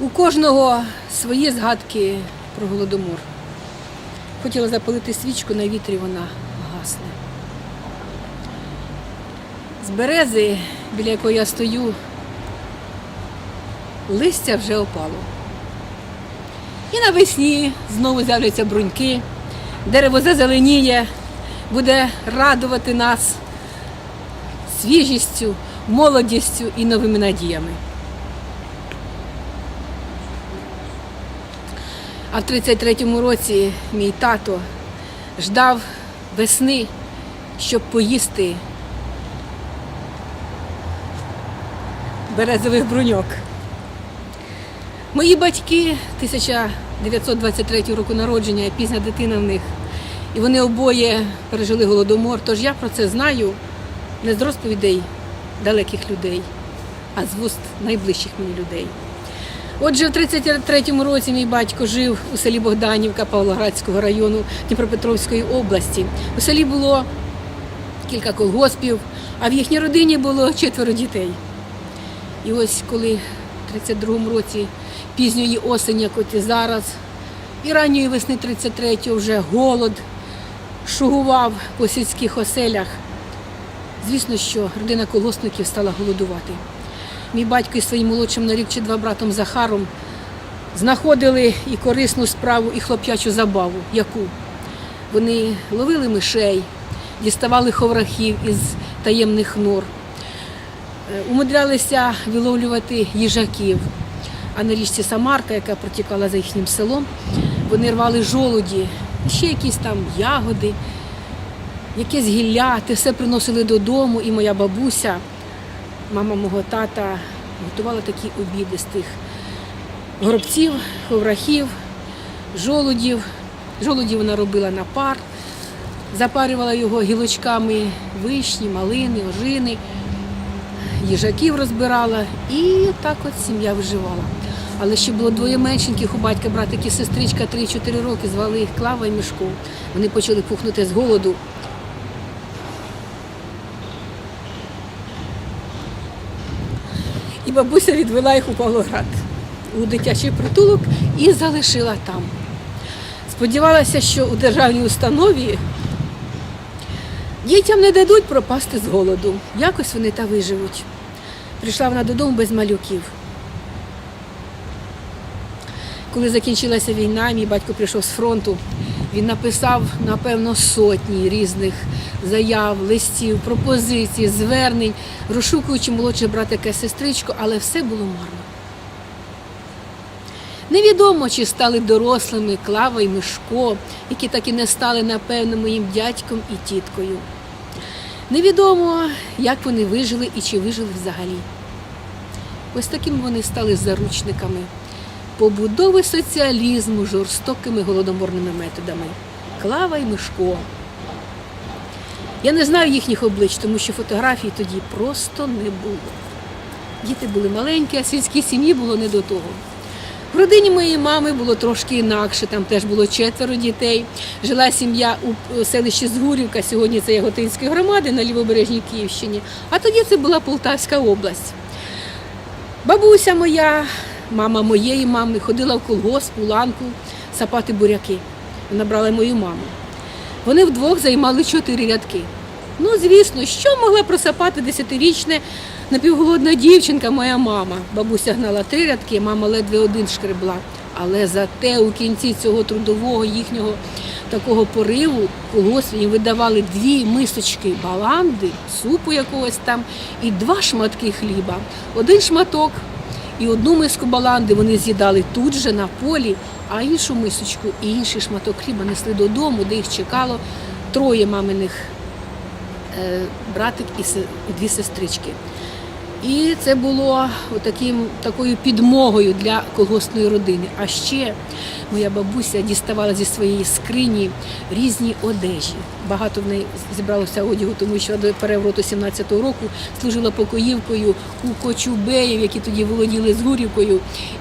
У кожного свої згадки про голодомор. Хотіла запалити свічку, на вітрі вона гасне. З берези, біля якої я стою, листя вже опало. І навесні знову з'являться бруньки, дерево зазеленіє, буде радувати нас свіжістю, молодістю і новими надіями. А в 33-му році мій тато ждав весни, щоб поїсти березових бруньок. Мої батьки 1923 року народження, пізня дитина в них, і вони обоє пережили голодомор. Тож я про це знаю не з розповідей далеких людей, а з вуст найближчих мені людей. Отже, в 33-му році мій батько жив у селі Богданівка Павлоградського району Дніпропетровської області. У селі було кілька колгоспів, а в їхній родині було четверо дітей. І ось коли в 32-му році пізньої осені, як от і зараз, і ранньої весни 33-го вже голод шугував по сільських оселях. Звісно, що родина колгоспників стала голодувати. Мій батько із своїм молодшим на рік чи два братом Захаром знаходили і корисну справу, і хлоп'ячу забаву. Яку? Вони ловили мишей, діставали ховрахів із таємних нор, е, умудрялися виловлювати їжаків. А на річці Самарка, яка протікала за їхнім селом, вони рвали жолуді, ще якісь там ягоди, якесь гілля, те все приносили додому, і моя бабуся мама мого тата готувала такі обіди з тих горобців, ховрахів, жолудів. Жолудів вона робила на пар, запарювала його гілочками вишні, малини, ожини, їжаків розбирала і так от сім'я виживала. Але ще було двоє меншеньких у батька братик і сестричка 3-4 роки, звали їх Клава і Мішко. Вони почали пухнути з голоду. Бабуся відвела їх у Павлоград у дитячий притулок і залишила там. Сподівалася, що у державній установі дітям не дадуть пропасти з голоду. Якось вони та виживуть. Прийшла вона додому без малюків. Коли закінчилася війна, мій батько прийшов з фронту. Він написав, напевно, сотні різних заяв, листів, пропозицій, звернень, розшукуючи молодших братика і сестричку, але все було марно. Невідомо, чи стали дорослими Клава і Мишко, які так і не стали, напевно, моїм дядьком і тіткою. Невідомо, як вони вижили і чи вижили взагалі. Ось такими вони стали заручниками побудови соціалізму жорстокими голодоморними методами. Клава і Мишко. Я не знаю їхніх облич, тому що фотографій тоді просто не було. Діти були маленькі, а сільській сім'ї було не до того. В родині моєї мами було трошки інакше, там теж було четверо дітей. Жила сім'я у селищі Згурівка, сьогодні це Яготинської громади на Лівобережній Київщині, а тоді це була Полтавська область. Бабуся моя, мама моєї мами, ходила в колгосп, у ланку сапати буряки. Вона брала мою маму. Вони вдвох займали чотири рядки. Ну, звісно, що могла просапати десятирічна напівголодна дівчинка, моя мама. Бабуся гнала три рядки, мама ледве один шкребла. Але зате у кінці цього трудового їхнього такого пориву колгоспі видавали дві мисочки баланди, супу якогось там і два шматки хліба. Один шматок і одну миску баланди вони з'їдали тут же на полі, а іншу мисочку і інший шматок хліба несли додому, де їх чекало троє маминих е, братик і дві сестрички. І це було таким, такою підмогою для колгоспної родини. А ще моя бабуся діставала зі своєї скрині різні одежі. Багато в неї зібралося одягу, тому що до перевороту 17-го року служила покоївкою у Кочубеїв, які тоді володіли з Гурівкою.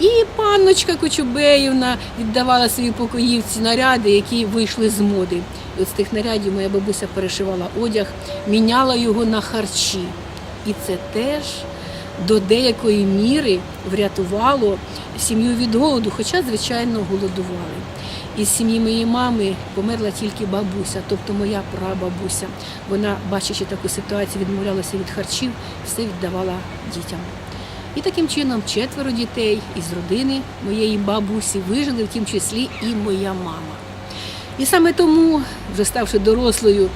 І панночка Кочубеївна віддавала своїй покоївці наряди, які вийшли з моди. І от з тих нарядів моя бабуся перешивала одяг, міняла його на харчі. І це теж до деякої міри врятувало сім'ю від голоду, хоча, звичайно, голодували. Із сім'ї моєї мами померла тільки бабуся, тобто моя прабабуся. Вона, бачачи таку ситуацію, відмовлялася від харчів, все віддавала дітям. І таким чином четверо дітей із родини моєї бабусі вижили, в тім числі і моя мама. І саме тому, вже ставши дорослою,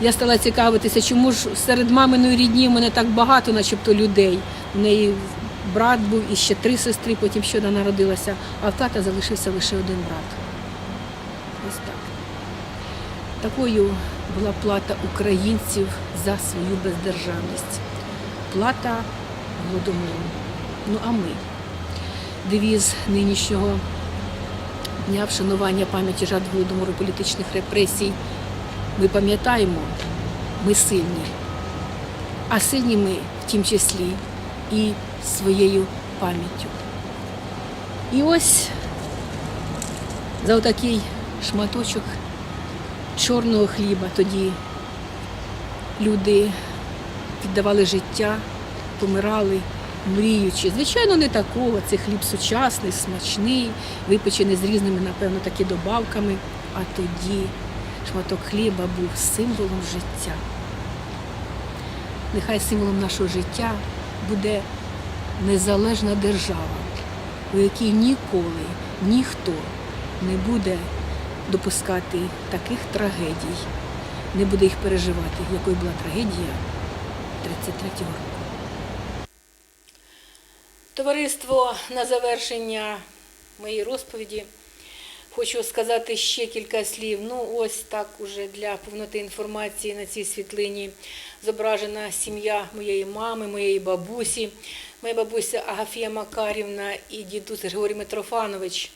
я стала цікавитися, чому ж серед маминої рідні в мене так багато, начебто, людей. У неї брат був і ще три сестри, потім ще одна народилася, а в тата залишився лише один брат. Ось так. Такою була плата українців за свою бездержавність. Плата голодомору. Ну а ми? Девіз нинішнього дня вшанування пам'яті жертв голодомору політичних репресій. Ми пам'ятаємо, ми сильні. А сильні ми в тім числі і своєю пам'яттю. І ось за отакий шматочок чорного хліба тоді люди віддавали життя, помирали, мріючи. Звичайно, не такого. Це хліб сучасний, смачний, випечений з різними, напевно, таки добавками. А тоді шматок хліба був символом життя. Нехай символом нашого життя буде незалежна держава, у якій ніколи ніхто не буде допускати таких трагедій, не буде їх переживати, якою була трагедія 33-го року. Товариство на завершення моєї розповіді. Хочу сказати ще кілька слів. Ну, ось так уже для повноти інформації на цій світлині зображена сім'я моєї мами, моєї бабусі. Моя бабуся Агафія Макарівна і дідусь Григорій Митрофанович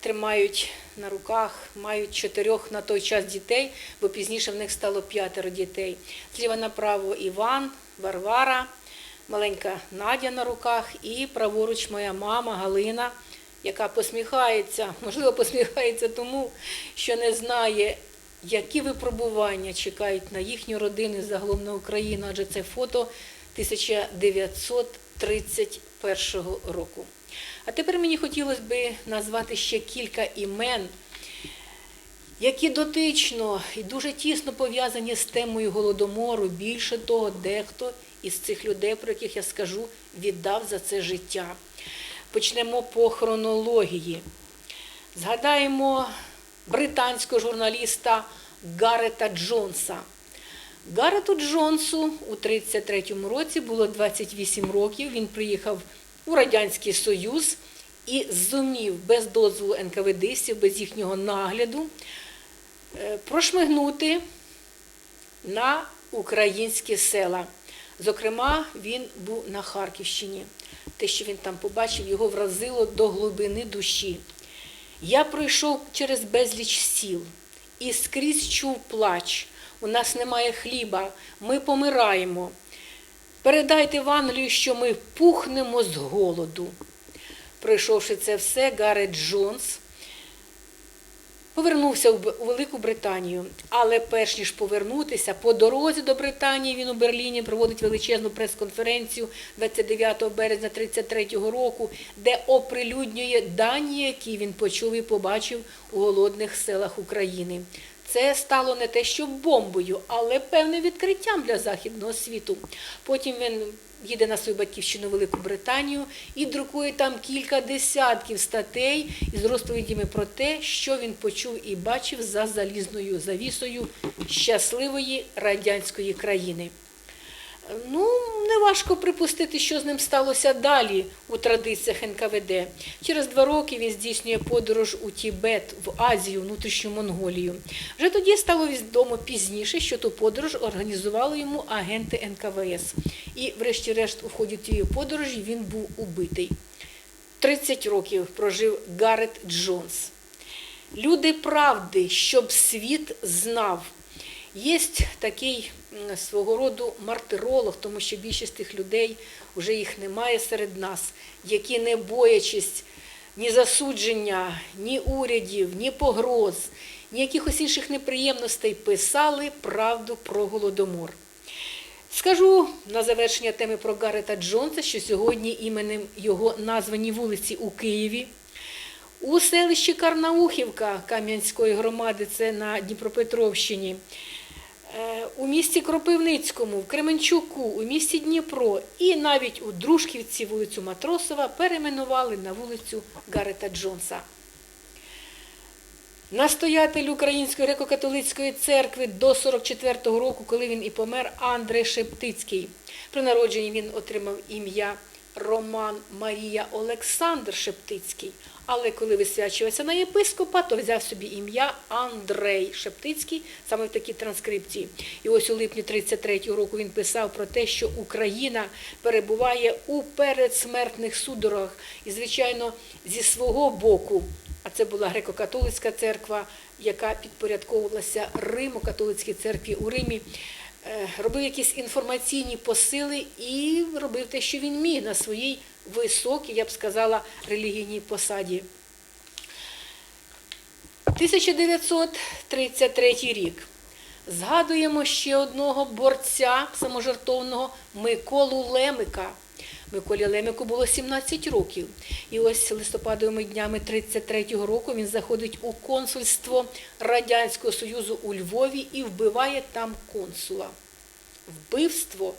тримають на руках, мають чотирьох на той час дітей, бо пізніше в них стало п'ятеро дітей. Зліва направо Іван, Варвара, маленька Надя на руках і праворуч моя мама Галина, яка посміхається, можливо, посміхається тому, що не знає, які випробування чекають на їхню родину загалом на Україну, адже це фото 1931 року. А тепер мені хотілося б назвати ще кілька імен, які дотично і дуже тісно пов'язані з темою голодомору. Більше того, дехто із цих людей, про яких я скажу, віддав за це життя. Почнемо по хронології. Згадаємо британського журналіста Гарета Джонса. Гарету Джонсу у 33-му році було 28 років. Він приїхав у Радянський Союз і зумів без дозволу НКВДистів, без їхнього нагляду е, прошмигнути на українські села. Зокрема, він був на Харківщині. Те, що він там побачив, його вразило до глибини душі. Я пройшов через безліч сіл і скрізь чув плач. У нас немає хліба, ми помираємо. Передайте в Англію, що ми пухнемо з голоду. Пройшовши це все, Гарет Джонс повернувся у Велику Британію. Але перш ніж повернутися, по дорозі до Британії він у Берліні проводить величезну прес-конференцію 29 березня 33-го року, де оприлюднює дані, які він почув і побачив у голодних селах України. Це стало не те, що бомбою, але певним відкриттям для західного світу. Потім він їде на свою батьківщину Велику Британію і друкує там кілька десятків статей із розповідями про те, що він почув і бачив за залізною завісою щасливої радянської країни. Ну, неважко припустити, що з ним сталося далі у традиціях НКВД. Через два роки він здійснює подорож у Тібет, в Азію, внутрішню Монголію. Вже тоді стало відомо пізніше, що ту подорож організували йому агенти НКВС. І, врешті-решт, у ході тієї подорожі він був убитий. 30 років прожив Гарет Джонс. Люди правди, щоб світ знав. Є такий свого роду мартиролог, тому що більшість тих людей вже їх немає серед нас, які не боячись ні засудження, ні урядів, ні погроз, ні якихось інших неприємностей писали правду про голодомор. Скажу на завершення теми про Гарета Джонса, що сьогодні іменем його названі вулиці у Києві. У селищі Карнаухівка Кам'янської громади, це на Дніпропетровщині, у місті Кропивницькому, в Кременчуку, у місті Дніпро і навіть у Дружківці вулицю Матросова перейменували на вулицю Гарета Джонса. Настоятель Української греко-католицької церкви до 44-го року, коли він і помер, Андрей Шептицький. При народженні він отримав ім'я Роман Марія Олександр Шептицький. Але коли висвячувався на єпископа, то взяв собі ім'я Андрей Шептицький, саме в такій транскрипції. І ось у липні 33-го року він писав про те, що Україна перебуває у передсмертних судорогах. І, звичайно, зі свого боку а це була греко-католицька церква, яка підпорядковувалася Римо-католицькій церкві у Римі. Е, Робив якісь інформаційні посили і робив те, що він міг на своїй високій, я б сказала, релігійній посаді. 1933 рік. Згадуємо ще одного борця саможертовного Миколу Лемика. Миколі Лемику було 17 років. І ось листопадовими днями 33-го року він заходить у консульство Радянського Союзу у Львові і вбиває там консула. Вбивство.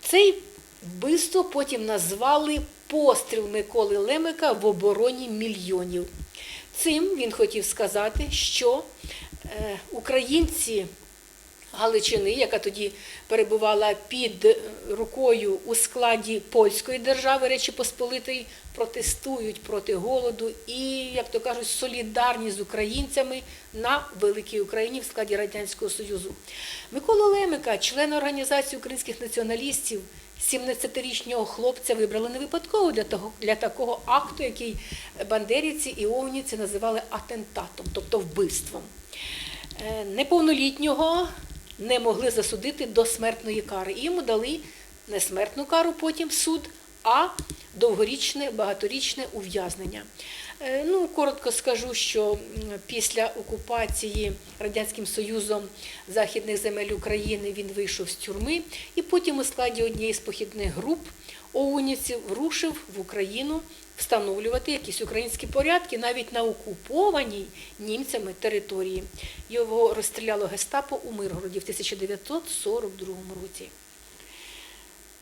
Цей вбивство потім назвали постріл Миколи Лемика в обороні мільйонів. Цим він хотів сказати, що е, українці Галичини, яка тоді перебувала під рукою у складі польської держави Речі Посполитої, протестують проти голоду і, як то кажуть, солідарні з українцями на великій Україні в складі Радянського Союзу. Микола Лемика, член організації українських націоналістів, 17-річного хлопця вибрали не випадково для того для такого акту, який бандерівці і овніці називали атентатом, тобто вбивством. Е, Неповнолітнього не могли засудити до смертної кари. І йому дали не смертну кару потім суд, а довгорічне, багаторічне ув'язнення. Е, Ну, коротко скажу, що після окупації Радянським Союзом західних земель України він вийшов з тюрми і потім у складі однієї з похідних груп оунівців рушив в Україну встановлювати якісь українські порядки навіть на окупованій німцями території. Його розстріляло гестапо у Миргороді в 1942 році.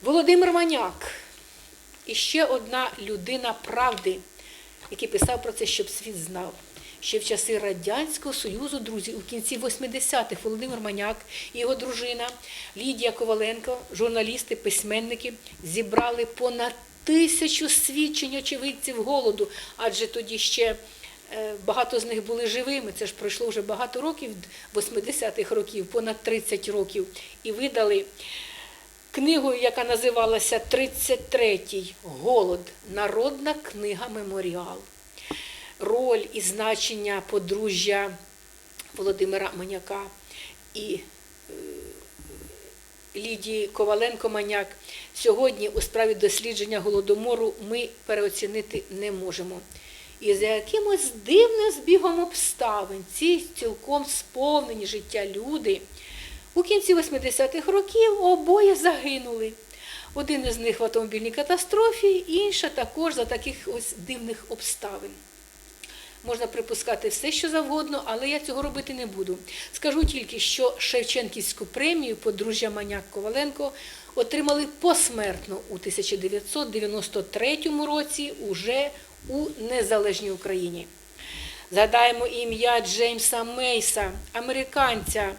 Володимир Маняк і ще одна людина правди, який писав про це, щоб світ знав. Ще в часи Радянського Союзу, друзі, у кінці 80-х Володимир Маняк і його дружина Лідія Коваленко, журналісти, письменники, зібрали понад тисячу свідчень очевидців голоду, адже тоді ще е, багато з них були живими. Це ж пройшло вже багато років, 80-х років, понад 30 років, і видали книгу, яка називалася «33-й голод. Народна книга Меморіал. Роль і значення подружжя Володимира Маняка і е, Лідії Коваленко-Маняк сьогодні у справі дослідження голодомору ми переоцінити не можемо. І за якимось дивним збігом обставин ці цілком сповнені життя люди у кінці 80-х років обоє загинули. Один із них в автомобільній катастрофі, інша також за таких ось дивних обставин. Можна припускати все, що завгодно, але я цього робити не буду. Скажу тільки, що Шевченківську премію подружжя Маняк Коваленко отримали посмертно у 1993 році уже у незалежній Україні. Згадаємо ім'я Джеймса Мейса, американця,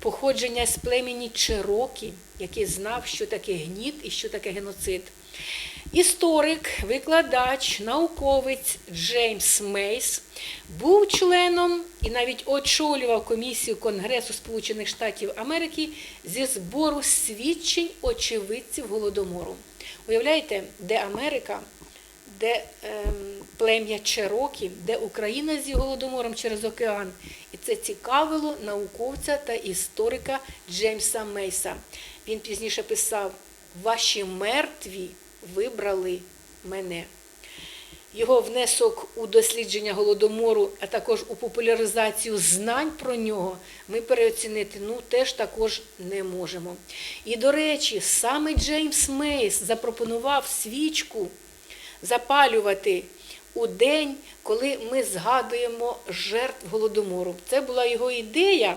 походження з племені Чирокі, який знав, що таке гніт і що таке геноцид. Історик, викладач, науковець Джеймс Мейс був членом і навіть очолював комісію Конгресу Сполучених Штатів Америки зі збору свідчень очевидців голодомору. Уявляєте, де Америка, де ем, плем'я Черокі, де Україна з голодомором через океан. І це цікавило науковця та історика Джеймса Мейса. Він пізніше писав: Ваші мертві вибрали мене. його внесок у дослідження голодомору, а також у популяризацію знань про нього, ми переоцінити ну, теж також не можемо. І, до речі, саме Джеймс Мейс запропонував свічку запалювати у день, коли ми згадуємо жертв голодомору. Це була його ідея.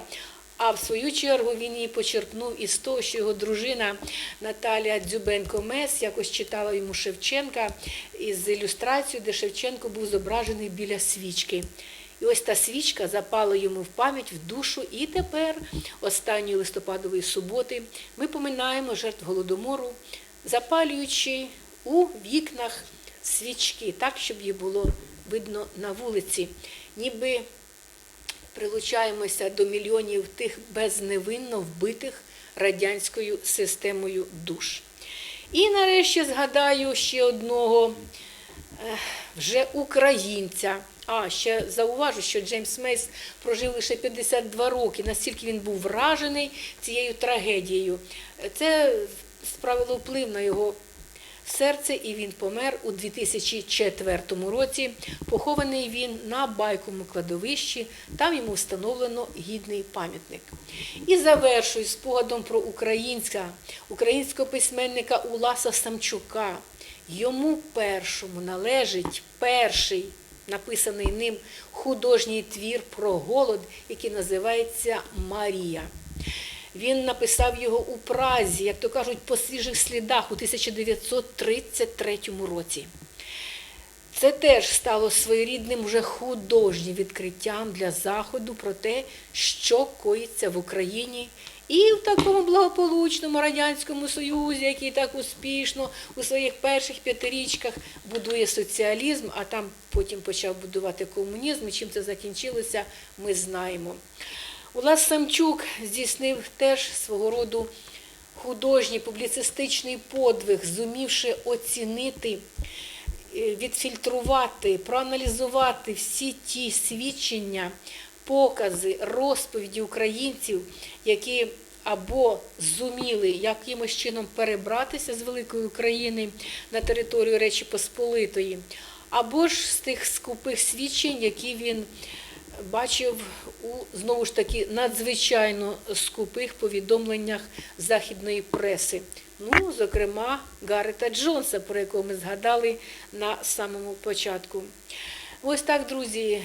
А в свою чергу він її почерпнув із того, що його дружина Наталія Дзюбенко Мес якось читала йому Шевченка із ілюстрацією, де Шевченко був зображений біля свічки. І ось та свічка запала йому в пам'ять, в душу. І тепер, останньої листопадової суботи, ми поминаємо жертв голодомору, запалюючи у вікнах свічки, так, щоб їх було видно на вулиці, ніби прилучаємося до мільйонів тих безневинно вбитих радянською системою душ. І нарешті згадаю ще одного вже українця. А ще зауважу, що Джеймс Мейс прожив лише 52 роки, настільки він був вражений цією трагедією. Це справило вплив на його серце, і він помер у 2004 році. Похований він на байковому кладовищі. Там йому встановлено гідний пам'ятник. І завершую спогадом про українська, українського письменника Уласа Самчука. Йому першому належить перший написаний ним художній твір про голод, який називається Марія. Він написав його у Празі, як то кажуть, по свіжих слідах у 1933 році. Це теж стало своєрідним вже художнім відкриттям для Заходу про те, що коїться в Україні і в такому благополучному Радянському Союзі, який так успішно у своїх перших п'ятирічках будує соціалізм, а там потім почав будувати комунізм. Чим це закінчилося, ми знаємо. Улас Самчук здійснив теж свого роду художній публіцистичний подвиг, зумівши оцінити, е, відфільтрувати, проаналізувати всі ті свідчення, покази, розповіді українців, які або зуміли якимось чином перебратися з великої України на територію Речі Посполитої, або ж з тих скупих свідчень, які він бачив у знову ж таки надзвичайно скупих повідомленнях західної преси. Ну, зокрема, Гарета Джонса, про якого ми згадали на самому початку. Ось так, друзі,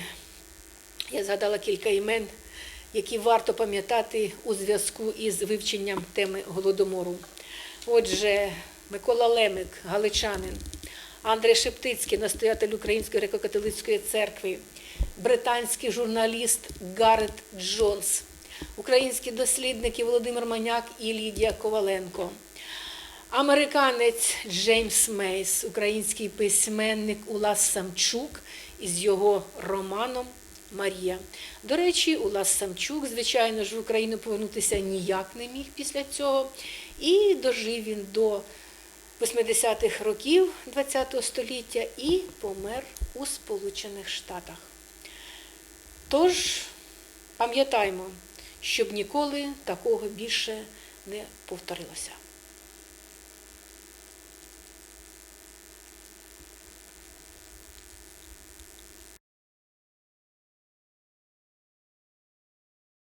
я згадала кілька імен, які варто пам'ятати у зв'язку із вивченням теми голодомору. Отже, Микола Лемик, Галичанин, Андрей Шептицький, настоятель Української греко-католицької церкви, британський журналіст Гарет Джонс, українські дослідники Володимир Маняк і Лідія Коваленко, американець Джеймс Мейс, український письменник Улас Самчук із його романом Марія. До речі, Улас Самчук, звичайно ж, в Україну повернутися ніяк не міг після цього. І дожив він до 80-х років ХХ століття і помер у Сполучених Штатах. Тож пам'ятаймо, щоб ніколи такого більше не повторилося.